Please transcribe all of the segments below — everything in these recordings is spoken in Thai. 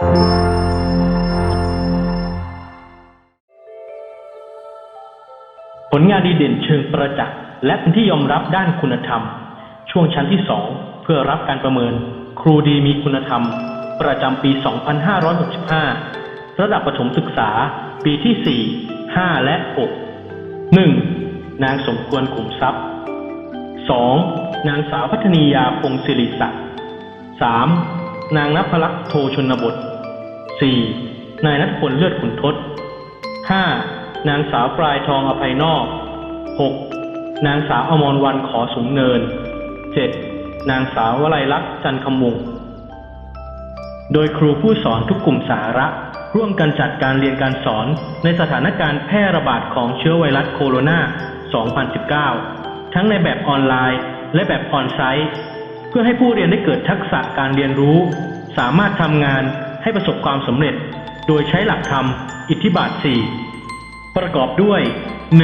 ผลงานดีเด่นเชิงประจักษ์และเป็นที่ยอมรับด้านคุณธรรม ช่วงชั้นที่ 2 เพื่อรับการประเมิน ครูดีมีคุณธรรม ประจำปี 2565 ระดับประถมศึกษา ปีที่ 4 5 และ 6 1. นางสมควรขุมทรัพย์ 2. นางสาวพัฒนียาพงศิริศักดิ์ 3. นางนภลักษ์โทชนบท 4. นายนัทพลเลือดขุนทศ 5. นางสาวปลายทองอภัยนอก 6. นางสาวอมรวันขอสูงเนิน 7. นางสาววลัยลักษณ์จันคำมุง โดยครูผู้สอนทุกกลุ่มสาระ ร่วมกันจัดการเรียนการสอนในสถานการณ์แพร่ระบาดของเชื้อไวรัสโคโรนา 2019 ทั้งในแบบออนไลน์และแบบออนไซต์ เพื่อให้ผู้เรียนได้เกิดทักษะการเรียนรู้ สามารถทำงานให้ประสบความสำเร็จ โดยใช้หลักธรรม อิทธิบาท 4 ประกอบด้วย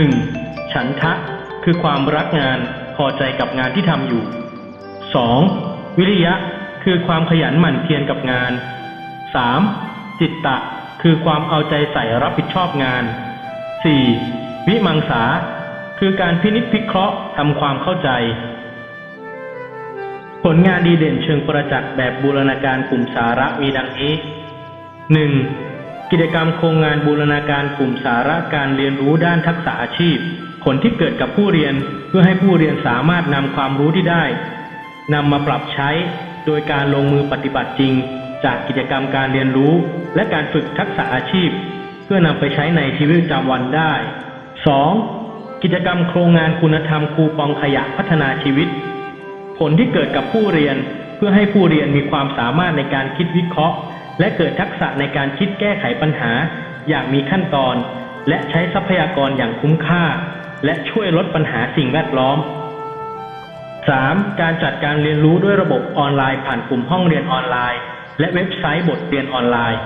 1. ฉันทะ คือความรักงานพอใจกับงานที่ทำอยู่ 2. วิริยะ คือความขยันหมั่นเพียรกับงาน 3. จิตตะ คือความเอาใจใส่รับผิดชอบงาน 4. วิมังสา คือการพินิจพิเคราะห์ทำความเข้าใจ ผลงานดีเด่นเชิงประจักษ์แบบบูรณาการกลุ่มสาระมีดังนี้ 1. กิจกรรมโครงงานบูรณาการกลุ่มสาระการเรียนรู้ด้านทักษะอาชีพ ผลที่เกิดกับผู้เรียนเพื่อให้ผู้เรียนสามารถนำความรู้ที่ได้นำมาปรับใช้ โดยการลงมือปฏิบัติจริง จากกิจกรรมการเรียนรู้ และการฝึกทักษะอาชีพ เพื่อนำไปใช้ในชีวิตประจำวันได้ 2. กิจกรรมโครงงานคุณธรรมครูปองขยะพัฒนาชีวิต ผลที่เกิดกับผู้เรียนเพื่อให้ผู้เรียนมีความสามารถในการคิดวิเคราะห์ และเกิดทักษะในการคิดแก้ไขปัญหา อย่างมีขั้นตอน และใช้ทรัพยากรอย่างคุ้มค่า และช่วยลดปัญหาสิ่งแวดล้อม 3. การจัดการเรียนรู้ด้วยระบบออนไลน์ผ่านกลุ่มห้องเรียนออนไลน์ และเว็บไซต์บทเรียนออนไลน์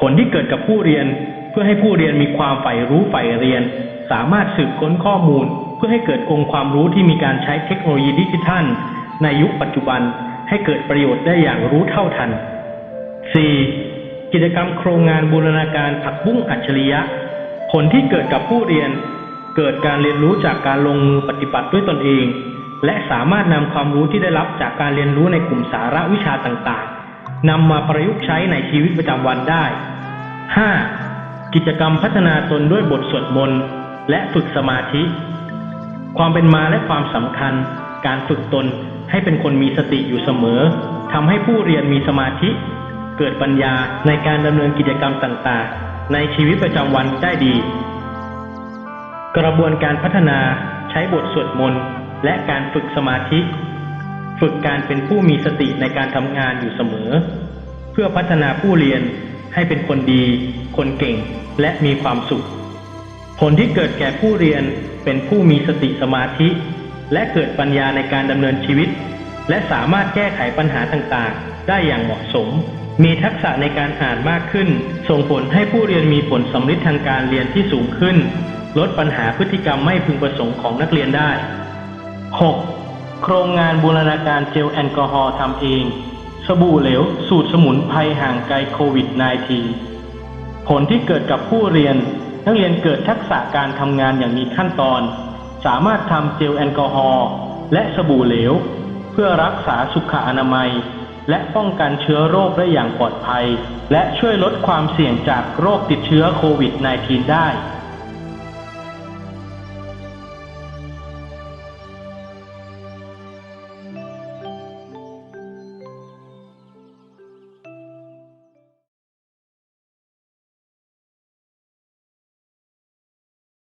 ผลที่เกิดกับผู้เรียนเพื่อให้ผู้เรียนมีความใฝ่รู้ใฝ่เรียน สามารถสืบค้นข้อมูล เพื่อให้เกิดองค์ความรู้ที่มีการใช้เทคโนโลยีดิจิทัล ในยุคปัจจุบันให้เกิดประโยชน์ได้อย่างรู้เท่าทัน 4. กิจกรรมโครงงานบูรณาการผักบุ้งอัจฉริยะ ผลที่เกิดกับผู้เรียน เกิดการเรียนรู้จากการลงมือปฏิบัติด้วยตนเอง และสามารถนำความรู้ที่ได้รับจากการเรียนรู้ในกลุ่มสาระวิชาต่างๆนำมาประยุกต์ใช้ในชีวิตประจำวันได้ 5. กิจกรรมพัฒนาตนด้วยบทสวดมนต์และฝึกสมาธิ ความเป็นมาและความสำคัญ การฝึกตนให้เป็นคนมีสติอยู่เสมอทำให้ผู้เรียนมีสมาธิ เกิดปัญญาในการดำเนินกิจกรรมต่างๆ ในชีวิตประจำวันได้ดี กระบวนการพัฒนาใช้บทสวดมนต์และการฝึกสมาธิ ฝึกการเป็นผู้มีสติในการทำงานอยู่เสมอ เพื่อพัฒนาผู้เรียนให้เป็นคนดี คนเก่งและมีความสุข ผลที่เกิดแก่ผู้เรียน เป็นผู้มีสติสมาธิ และเกิดปัญญาในการดำเนินชีวิต และสามารถแก้ไขปัญหาต่างๆ ได้อย่างเหมาะสม มีทักษะในการอ่านมากขึ้น ส่งผลให้ผู้เรียนมีผลสำลิดทางการเรียนที่สูงขึ้น ลดปัญหาพฤติกรรมไม่พึงประสงค์ของนักเรียนได้ 6. โครงงานบูรณาการเจลแอลกอฮอล์ทำเอง สบู่เหลว สูตรสมุนไพรห่างไกลโควิด -19 ผลที่เกิดกับผู้เรียน นักเรียนเกิดทักษะการทำงานอย่างมีขั้นตอน สามารถทำเจลแอลกอฮอล์และสบู่เหลว เพื่อรักษาสุขอนามัย และป้องกันเชื้อโรคได้อย่างปลอดภัย และช่วยลดความเสี่ยงจากโรคติดเชื้อโควิด -19 ได้